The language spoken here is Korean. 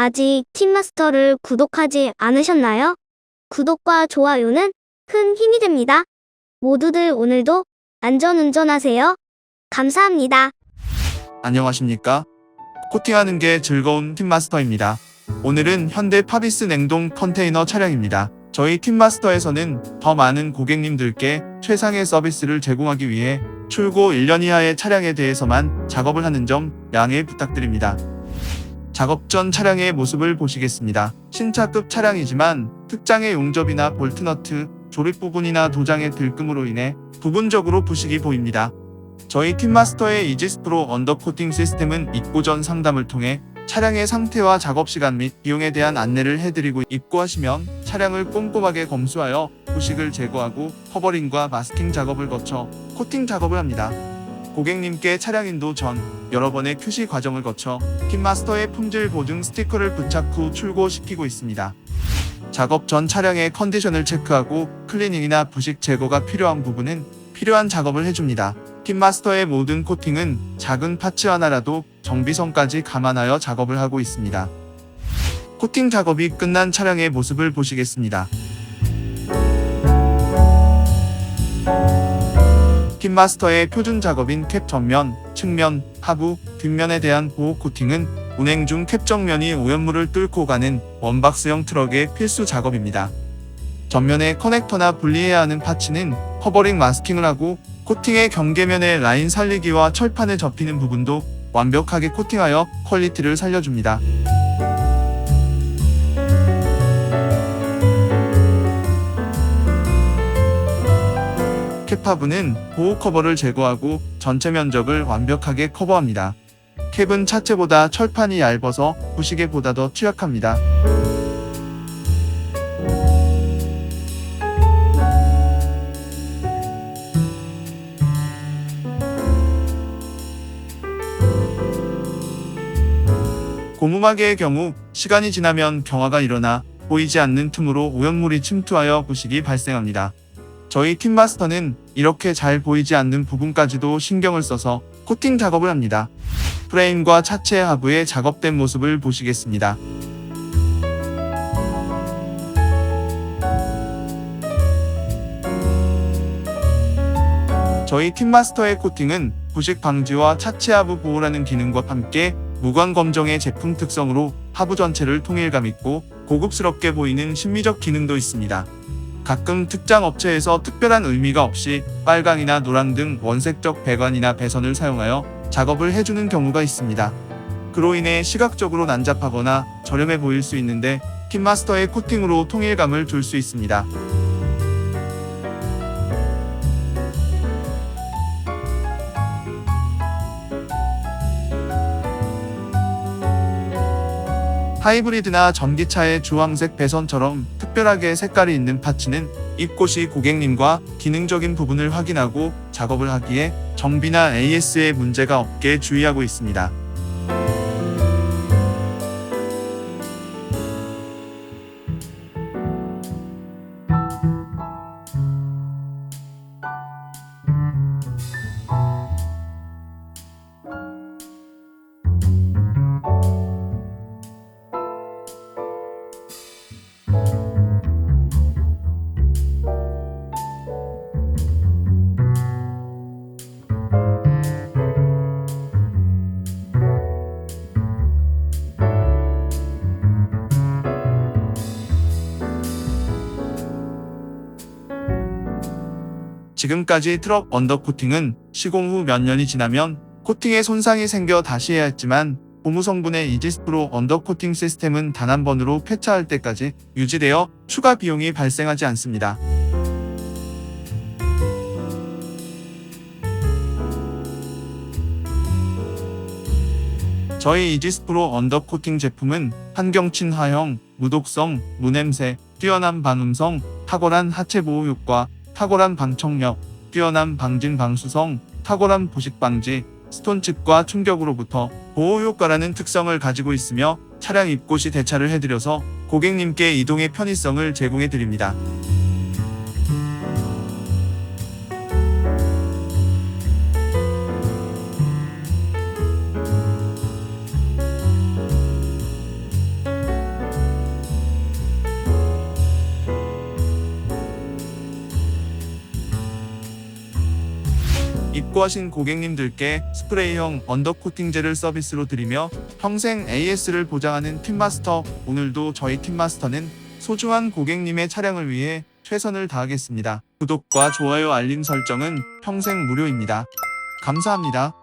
아직 팀마스터를 구독하지 않으셨나요? 구독과 좋아요는 큰 힘이 됩니다. 모두들 오늘도 안전운전하세요. 감사합니다. 안녕하십니까? 코팅하는 게 즐거운 팀마스터입니다. 오늘은 현대 파비스 냉동 컨테이너 차량입니다. 저희 팀마스터에서는 더 많은 고객님들께 최상의 서비스를 제공하기 위해 출고 1년 이하의 차량에 대해서만 작업을 하는 점 양해 부탁드립니다. 작업 전 차량의 모습을 보시겠습니다. 신차급 차량이지만 특장의 용접이나 볼트너트, 조립 부분이나 도장의 들금으로 인해 부분적으로 부식이 보입니다. 저희 팀마스터의 이지스프로 언더코팅 시스템은 입고 전 상담을 통해 차량의 상태와 작업 시간 및 비용에 대한 안내를 해드리고 입고하시면 차량을 꼼꼼하게 검수하여 부식을 제거하고 커버링과 마스킹 작업을 거쳐 코팅 작업을 합니다. 고객님께 차량 인도 전 여러 번의 QC 과정을 거쳐 팀마스터의 품질 보증 스티커를 부착 후 출고시키고 있습니다. 작업 전 차량의 컨디션을 체크하고 클리닝이나 부식 제거가 필요한 부분은 필요한 작업을 해줍니다. 핀마스터의 모든 코팅은 작은 파츠 하나라도 정비성까지 감안하여 작업을 하고 있습니다. 코팅 작업이 끝난 차량의 모습을 보시겠습니다. 핀마스터의 표준 작업인 캡 전면, 측면, 하부, 뒷면에 대한 보호 코팅은 운행 중 캡 정면이 오염물을 뚫고 가는 원박스형 트럭의 필수 작업입니다. 전면의 커넥터나 분리해야 하는 파츠는 커버링 마스킹을 하고 코팅의 경계면의 라인 살리기와 철판에 접히는 부분도 완벽하게 코팅하여 퀄리티를 살려줍니다. 캡하부는 보호 커버를 제거하고 전체 면적을 완벽하게 커버합니다. 캡은 차체보다 철판이 얇아서 부식에 보다 더 취약합니다. 고무마개의 경우 시간이 지나면 경화가 일어나 보이지 않는 틈으로 오염물이 침투하여 부식이 발생합니다. 저희 팀마스터는 이렇게 잘 보이지 않는 부분까지도 신경을 써서 코팅 작업을 합니다. 프레임과 차체 하부의 작업된 모습을 보시겠습니다. 저희 팀마스터의 코팅은 부식 방지와 차체 하부 보호라는 기능과 함께 무광 검정의 제품 특성으로 하부 전체를 통일감 있고 고급스럽게 보이는 심미적 기능도 있습니다. 가끔 특장 업체에서 특별한 의미가 없이 빨강이나 노랑 등 원색적 배관이나 배선을 사용하여 작업을 해주는 경우가 있습니다. 그로 인해 시각적으로 난잡하거나 저렴해 보일 수 있는데 kit마스터의 코팅으로 통일감을 줄 수 있습니다. 하이브리드나 전기차의 주황색 배선처럼 특별하게 색깔이 있는 파츠는 시 고객님과 기능적인 부분을 확인하고 작업을 하기에 정비나 AS에 문제가 없게 주의하고 있습니다. 지금까지 트럭 언더코팅은 시공 후 몇 년이 지나면 코팅에 손상이 생겨 다시 해야 했지만 고무 성분의 이지스프로 언더코팅 시스템은 단 한 번으로 폐차할 때까지 유지되어 추가 비용이 발생하지 않습니다. 저희 이지스프로 언더코팅 제품은 환경 친화형, 무독성, 무냄새, 뛰어난 방음성, 탁월한 하체 보호 효과, 탁월한 방청력, 뛰어난 방진 방수성, 탁월한 부식 방지, 스톤칩과 충격으로부터 보호 효과라는 특성을 가지고 있으며 차량 시 대차를 해드려서 고객님께 이동의 편의성을 제공해 드립니다. 수고하신 고객님들께 스프레이형 언더코팅제를 서비스로 드리며 평생 AS를 보장하는 팀마스터 오늘도 저희 팀마스터는 소중한 고객님의 차량을 위해 최선을 다하겠습니다. 구독과 좋아요 알림 설정은 평생 무료입니다. 감사합니다.